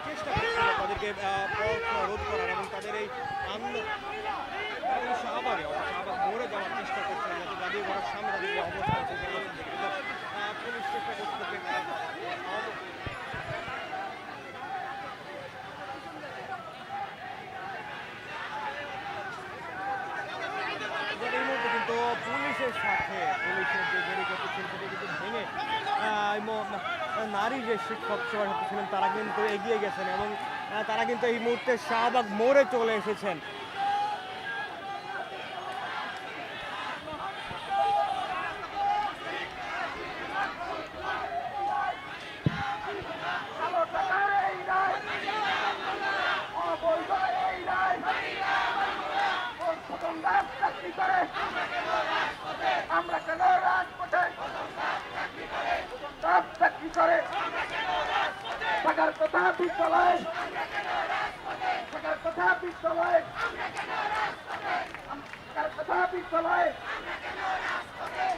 চেষ্টা করছিল তাদেরকে আহ, পথ রোধ করার এবং তাদের এই আন্দোলন তারা কিন্তু শাহবাগে অর্থাৎ শাহবাগ মোড়ে যাওয়ার চেষ্টা করছিল যাতে জাতীয় ঘরের সামনে তাদের যে অবস্থা আছে সেই অবস্থা থেকে কিন্তু আহ, পুলিশ চেষ্টা করছে তাদেরকে, আহ, আহত এবার এই মুহূর্তে কিন্তু পুলিশের সাথে পুলিশের যে ব্যারিকেড ছিল সেটা কিন্তু ভেঙে আহ, এই ম- নারী যে শিক্ষক সভাপতি ছিলেন তারা কিন্তু এগিয়ে গেছেন এবং তারা কিন্তু এই মুহূর্তে শাহবাগ মোড়ে চলে এসেছেন আমরা কেন রাজপথে রাত চাকরি করে থাকার কথা বিদ্যালয় থাকার কথা বিদ্যালয় থাকার কথা বিদ্যালয়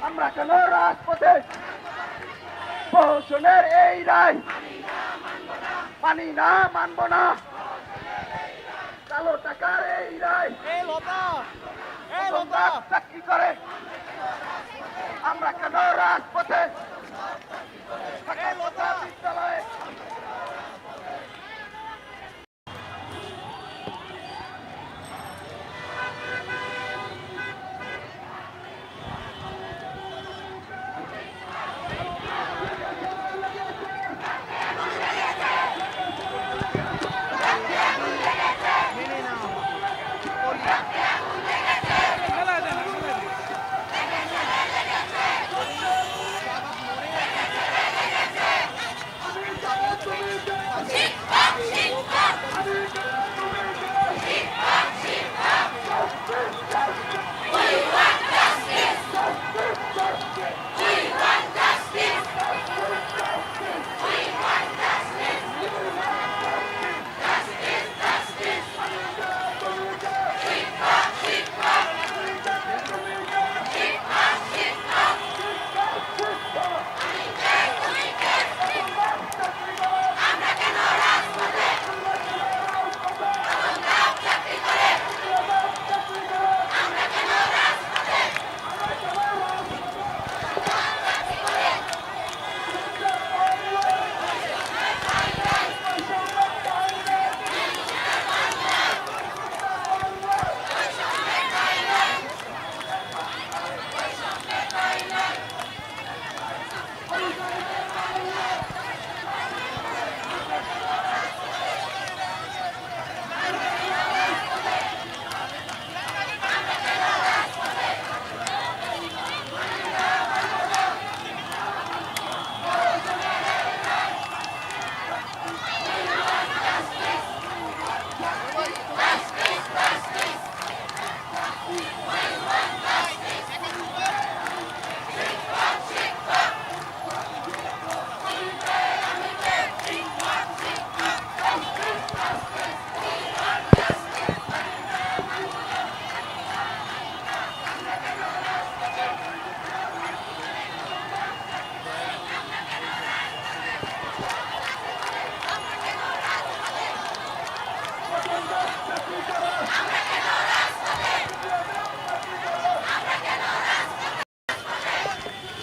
আমরা কেন রাজপথে প্রহসনের এই রায় মানি না মানব না। কালো টাকার এই রায় চাকরি করে। আমরা কেন রাজপথে? বিদ্যালয়ে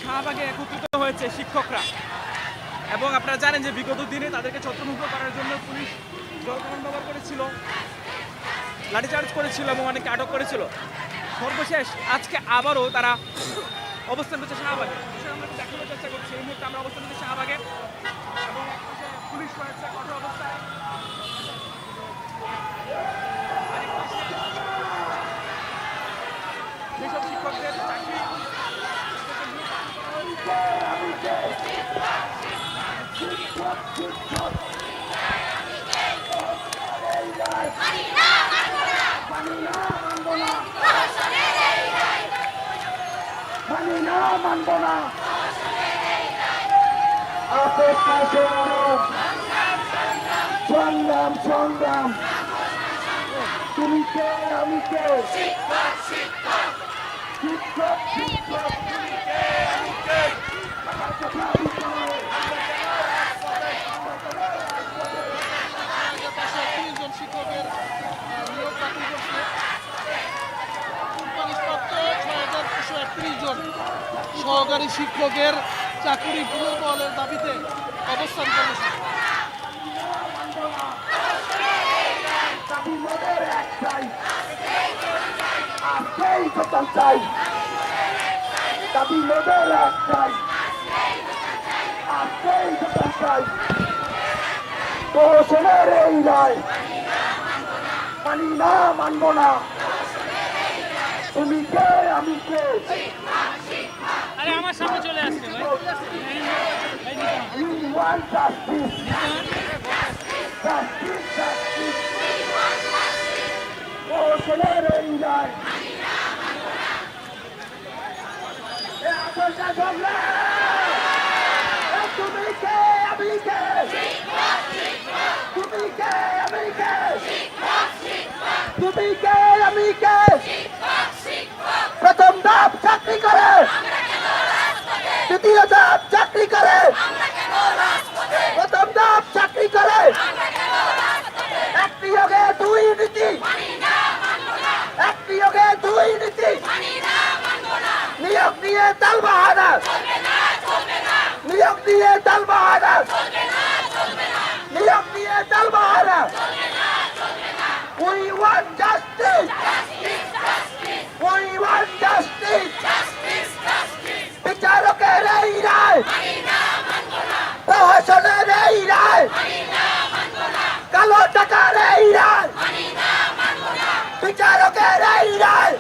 শাহবাগে একত্রিত হয়েছে শিক্ষকরা। এবং আপনারা জানেন যে বিগত দিনে তাদেরকে ছত্রমুক্ত করার জন্য পুলিশ জলকামান ব্যবহার করেছিল, লাঠিচার্জ করেছিল এবং অনেকে আটক করেছিল। সর্বশেষ আজকে আবারও তারা অবস্থান করছে শাহবাগে। আমরা দেখানোর চেষ্টা করছি। এই মুহূর্তে আমরা অবস্থান করছি শাহবাগে। রয়েছে কঠোর অবস্থায়। যেসব শিক্ষকদের চাকরি মানব না অপেক্ষা সংগ্রাম সংগ্রাম সংগ্রাম। তুমি কে, আমি কে? শিক্ষক শিক্ষক শিক্ষকের হাজার একত্রিশ জন সহকারী শিক্ষকের চাকুরি পুনর্বহালের দাবিতে অবস্থান করেছে। মোদের একটাই আজকেই বেতন চাই দাবি মোদের একটাই আজকেই বেতন চাই প্রহসনের এই রায় মানি না মানব না তুমি কে আমি কে আরে আমার সামনে চলে আসছে ভাই You want justice. Justice, justice. আদর্শ সংগ্রাম এ তুমি কে আমি কে তুমি কে আমি কে তুমি কে দ্বিতীয় ধাপ চাকরি করে প্রথম ধাপ চাকরি করে এক নিয়োগে দুই নীতি এক নিয়োগে দুই নীতি নিয়ে তাল বাহানা নিয়োগ নিয়ে তাল বাহানা নিয়োগ নিয়ে তাল বাহানা We want justice! We want justice! বিচারকের এই রায়। প্রহসনের এই রায়। কালো টাকার এই রায়। বিচারকের এই রায়।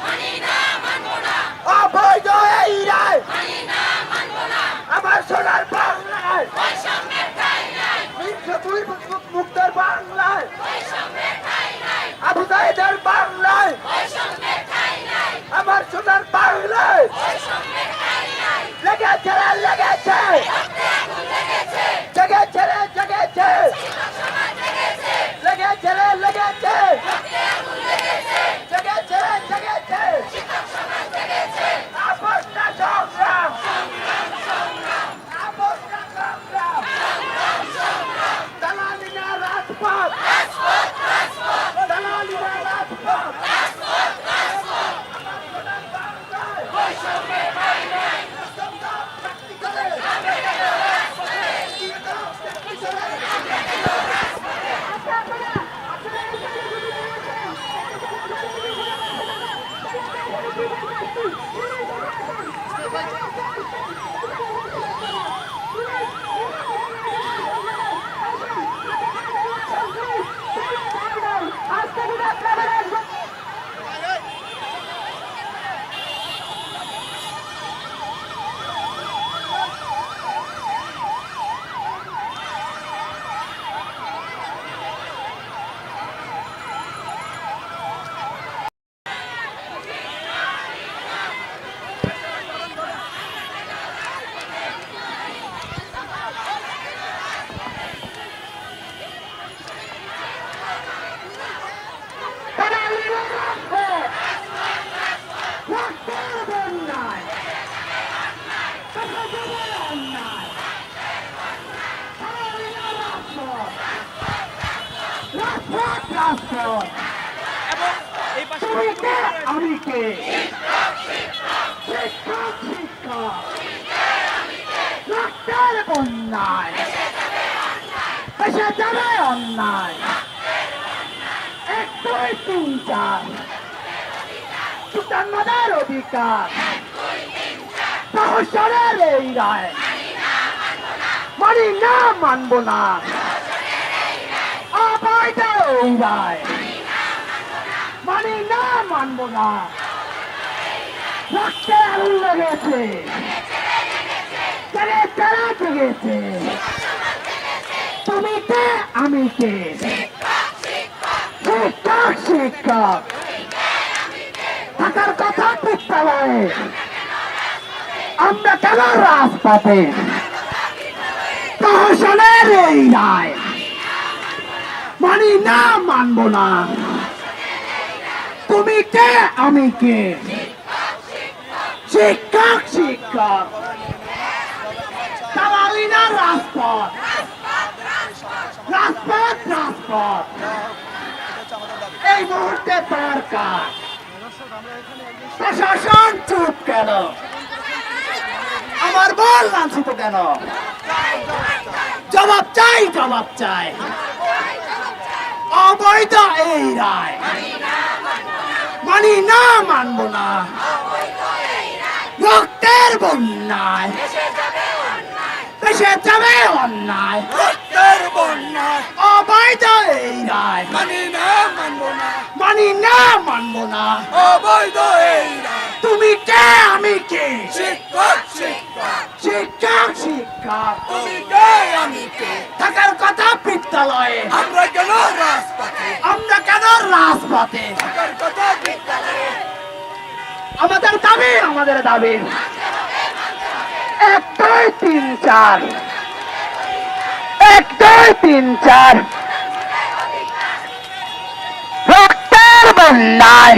এই রায় আমার সোনার বাংলায়। মুক্তর বাংলায় আবু সাইদের বাংলায় আমার সোনার বাংলায় লেগেছে রে, লেগেছে জেগেছে রে, জেগেছে লেগেছে রে, লেগেছে জেগেছে রে, জেগেছে আপোষ না সংগ্রাম আপোষ না সংগ্রাম দালালি না রাজপথ দালালি না রাজপথ এবং এই পাশে আমি কে? শিক্ষক শিক্ষক রক্তের বন্যায় এসে যাবে অন্যায়। এক দুই তিন চার সুতান্নদের অধিকার। সহসরের এই রায়। মানি না মানব না। এই মানি না না। রক্তে আগুন লেগেছে। জেগেছে তুমি কে আমি কে শিক্ষক শিক্ষক। থাকার কথা তলায় আমরা কেন রাজপথে? প্রহসনের এই রায় মানি না মানবো না। তুমি কে? আমি কে? শিক্ষক শিক্ষক। দালালি না রাজপথ। রাজপথ রাজপথ। এই মুহূর্তে দরকার প্রশাসন চুপ কেন? আমার বল লাঞ্ছিত কেন? জবাব চাই জবাব চাই। অবৈধ এই রায়। মানি না মানব না। রক্তের বন্যায়। দেশে যাবে অন্যায়। রক্তের বন্যায়। অবৈধ এই রায়। মানি না মানব না। মানি না মানব না। অবৈধ এই রায়। তুমি কে? আমি কে? শিক্ষক শিক্ষক। শিক্ষক শিক্ষক তুমি কে? আমি কে? থাকার কথা বিদ্যালয়ে। আমরা কেন রাজপথে? আমরা কেন রাজপথে? থাকার কথা বিদ্যালয়ে। আমাদের দাবি আমাদের দাবি। এক দুই তিন চার। এক দুই তিন চার। রক্তের বন্যায়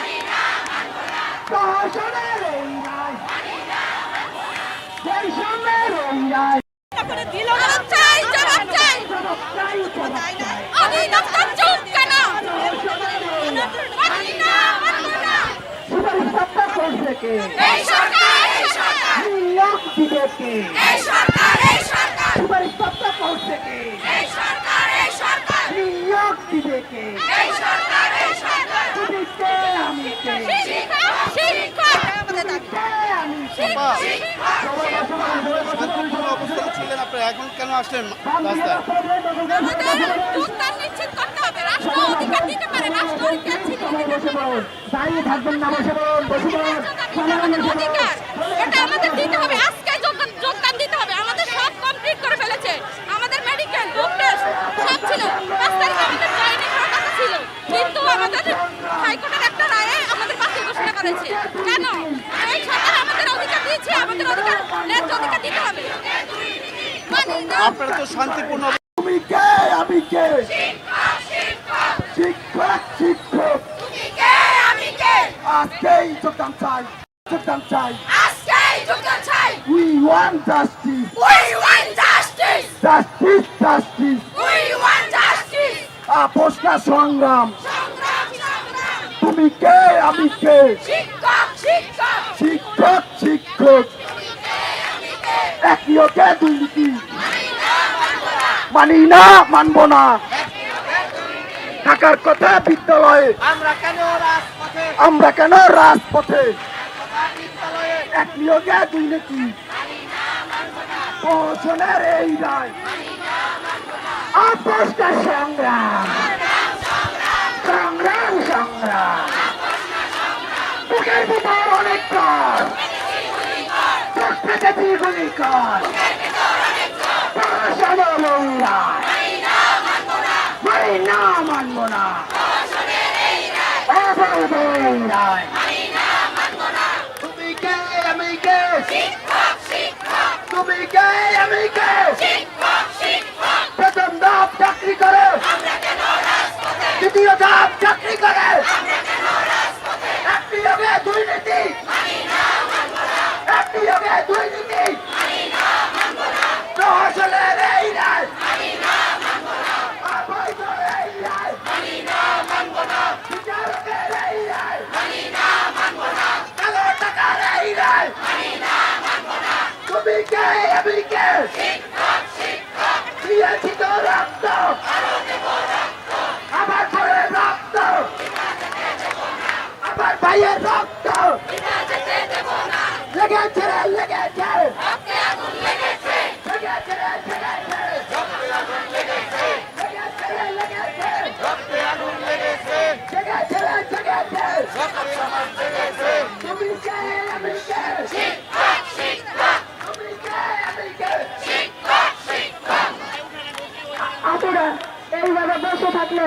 সুপারিশ সত্তা করছে কে এই সরকার এই সরকার নিয়োগ দিবে কে এই সরকার এই সরকার সুপারিশ সত্তা করছে কে এই সরকার এই সরকার নিয়োগ দিবে কে এই সরকার এই সরকার তুমি কে আমি কে শিক্ষক শিক্ষক আমাদের দাবি কে আমি কে শান্তিপূর্ণ অবস্থায় কেন আমাদের দিতে হবে করে ফেলেছে আমাদের মেডিকেল বাতিল ঘোষণা করেছে। কেন? এই সরকার আমাদের অধিকার ন্যায্য অধিকার দিতে হবে। আপনারা তো শান্তিপূর্ণ তুমি কে? আমি কে? শিক্ষক শিক্ষক। তুমি কে? আমি কে? আজকেই যোগদান চাই যোগদান চাই। আজকেই যোগদান চাই। We want justice we want justice justice justice we want justice আপোষ না সংগ্রাম। তুমি কে? আমি কে? শিক্ষক শিক্ষক। শিক্ষক শিক্ষক। একই ওকে দুর্নীতি মানি না মানবো না থাকার কথা বিদ্যালয়ে আমরা কেন রাজপথে এক নিয়োগে দুর্নীতি প্রহসনের এই রায় আপোষটা সংগ্রাম সংগ্রাম সংগ্রাম বুকের পেতেছি গুলি কর এই রায় মানি না মানব না তুমি কে আমি কে তুমি কে আমি কে প্রথম ধাপ চাকরি করে। দ্বিতীয় ধাপ চাকরি করে একটি যোগে দুই নীতি একটি যোগে দুই নীতি প্রহসনের এই রায় অবৈধ এই রায় রক্ত রক্ত রক্ত লেগেছে লেগেছে। লেগেছে রে, লেগেছে লেগেছে বসে থাকলে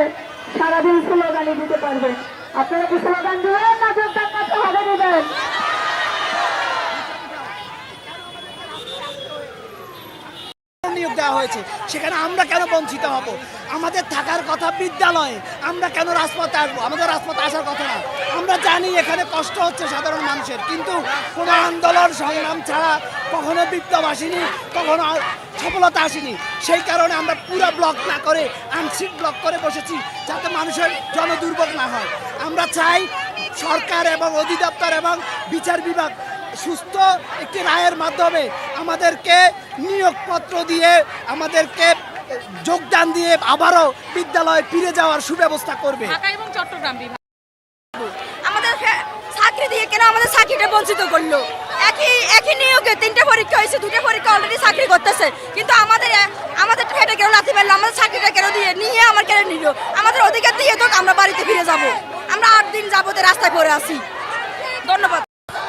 সারাদিন স্লোগানই দিতে পারবেন। আপনারা কি স্লোগান দেবেন না যোগদান করতে হবে দেবেন নিয়োগ দেওয়া হয়েছে, সেখানে আমরা কেন বঞ্চিত হব? আমাদের থাকার কথা বিদ্যালয়ে আমরা কেন রাজপথে আসব? আমাদের রাজপথে আসার কথা না। আমরা জানি এখানে কষ্ট হচ্ছে সাধারণ মানুষের, কিন্তু কোনো আন্দোলন, সংগ্রাম ছাড়া কখনো বিপ্লব আসেনি, কখনো সফলতা আসেনি। সেই কারণে আমরা পুরো ব্লক না করে, আংশিক ব্লক করে বসেছি, যাতে মানুষের জনদুর্ভোগ না হয়। আমরা চাই সরকার এবং অধিদপ্তর এবং বিচার বিভাগ সুস্থ একটি রায়ের মাধ্যমে আমাদেরকে নিয়োগপত্র দিয়ে, আমাদেরকে যোগদান দিয়ে আবারও বিদ্যালয়ে ফিরে যাওয়ার সুব্যবস্থা করবে। আমাদের চাকরি দিয়ে কেন আমাদের চাকরিটা করল? একই একই পরীক্ষা হয়েছে, দুটো পরীক্ষা অলরেডি চাকরি করতেছে। কিন্তু আমাদের আমাদের আমাদের চাকরিটা কেন দিয়ে? নিয়ে আমার কেন নিল? আমাদের অধিকার দিয়ে তো আমরা বাড়িতে ফিরে যাব। আমরা আট দিন যাবতে রাস্তায় পড়ে আছি। ধন্যবাদ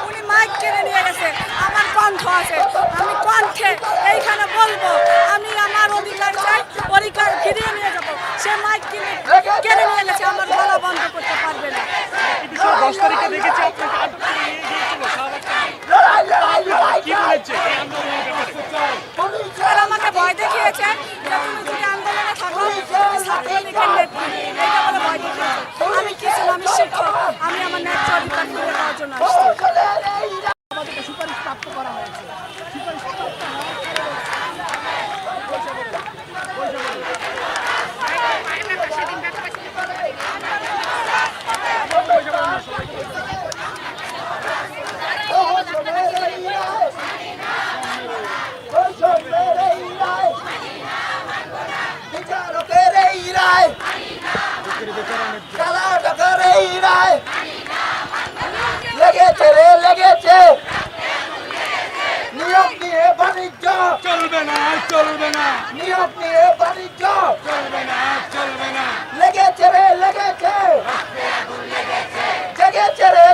উনি মাইক কেড়ে নিয়ে গেছে আমার কণ্ঠ আছে। আমি কণ্ঠে এইখানে বলব আমি আমার অধিকার চাই অধিকার ফিরিয়ে নিয়ে যাব। সে মাইক কিনে কেড়ে নিয়ে গেছে আমার গলা বন্ধ করতে পারবে না। দশ তারিখে দেখেছি আপনাকে আমাকে ভয় দেখিয়েছে তুমি যদি আন্দোলনে থাকো ছাত্রলীগের নেত্রী। এটা বলে ভয় দেখিয়েছে। আমি কিছু আমি শিক্ষক। আমি আমার ন্যায্য অধিকার ফিরে পাওয়ার জন্য আসছি। এই রায় লেগেছে রে লেগেছে নিয়োগ নিয়ে বাণিজ্য চলবে না চলবে না। নিয়োগ নিয়ে বাণিজ্য। চলবে না চলবে না। লেগেছে রে লেগেছে। জেগেছে রে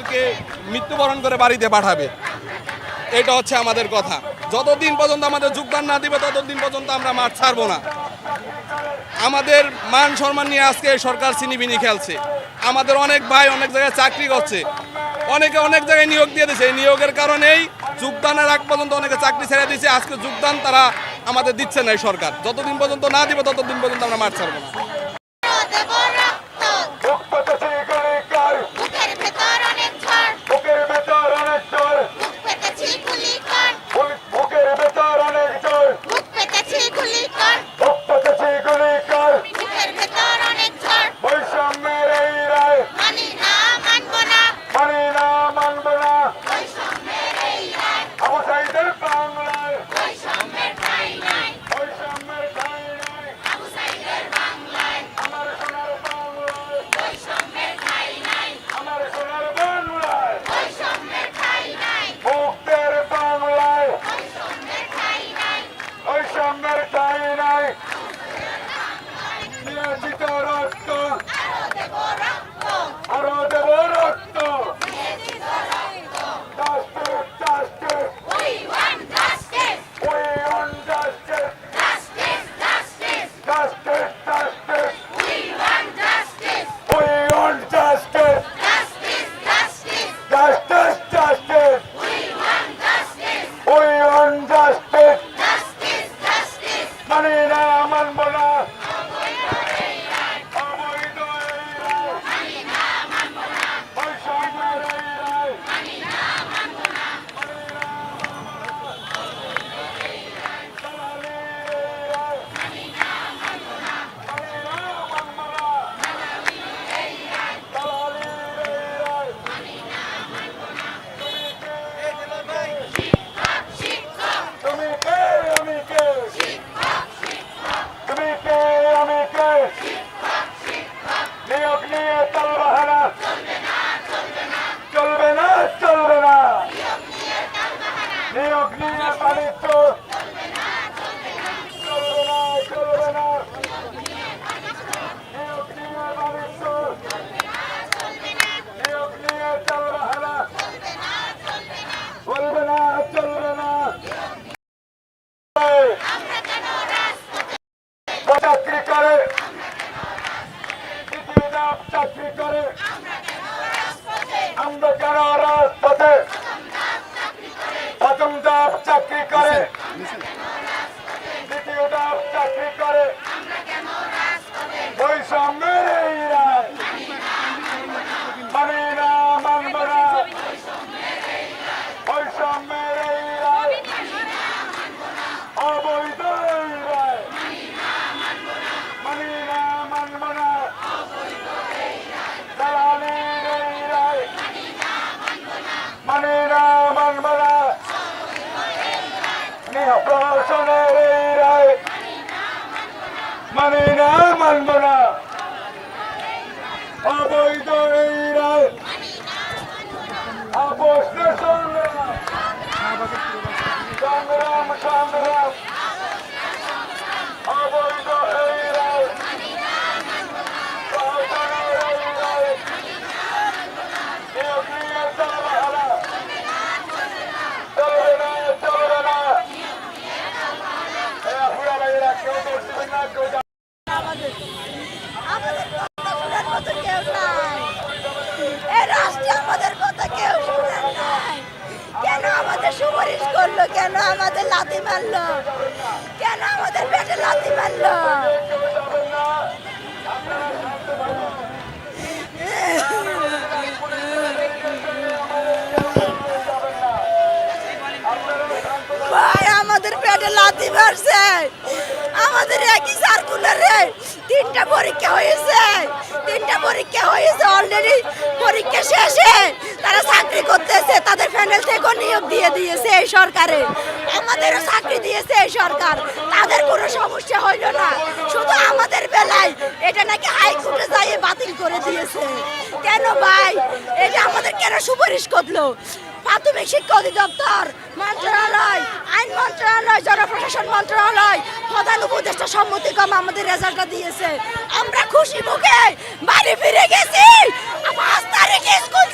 আমাদেরকে মৃত্যুবরণ করে বাড়িতে পাঠাবে। এটা হচ্ছে আমাদের কথা। যতদিন পর্যন্ত আমাদের যোগদান না দিবে, ততদিন পর্যন্ত আমরা মাঠ ছাড়বো না। আমাদের মান সম্মান নিয়ে আজকে সরকার সিনিবিনি খেলছে। আমাদের অনেক ভাই অনেক জায়গায় চাকরি করছে। অনেকে অনেক জায়গায় নিয়োগ দিয়ে দিয়েছে। এই নিয়োগের কারণেই যোগদানের আগ পর্যন্ত অনেকে চাকরি ছেড়ে দিয়েছে। আজকে যোগদান তারা আমাদের দিচ্ছে না এই সরকার। যতদিন পর্যন্ত না দিবে, ততদিন পর্যন্ত আমরা মাঠ ছাড়বো না। প্রশাসনের এই রায় মানি না মানব না অবৈধ এই রায় সংগ্রাম সংগ্রাম সংগ্রাম অবৈধ এই রায় প্রশাসনের এই রায় নিয়োগ নিয়ে তালবাহানা চলবে না চলবে না এই আপুরা ভাইয়েরা কেউ দোষ দিবেন না কেউ আমাদের আমাদের কথা শোনার মতো কেউ নাই এই রাষ্ট্রে আমাদের কথা কেউ শোনার নাই কেন আমাদের করল কেন আমাদের লাথি মারলো? কেন আমাদের পেটে লাথি মারলো? আমাদের পেটে লাথি মারছে। আমাদের একই সার্কুলারে তিনটা পরীক্ষা হয়েছে। তিনটা পরীক্ষা হয়েছে অলরেডি পরীক্ষা শেষে তারা চাকরি করতেছে, তাদের প্যানেল থেকেও নিয়োগ দিয়ে দিয়েছে এই সরকারে। আমাদেরও চাকরি দিয়েছে এই সরকার। তাদের কোনো সমস্যা হইল না। শুধু আমাদের বেলায় এটা নাকি হাইকোর্টে যাইয়ে বাতিল করে দিয়েছে। কেন ভাই? এটা আমাদের কেন সুপারিশ করল? প্রাথমিক শিক্ষা অধিদপ্তর, মন্ত্রণালয়, আইন মন্ত্রণালয়, জনপ্রশাসন মন্ত্রণালয়, প্রধান উপদেষ্টা সম্মতি কম আমাদের রেজাল্টটা দিয়েছে। আমরা খুশি মুখে বাড়ি ফিরে গেছি। পাঁচ তারিখে স্কুল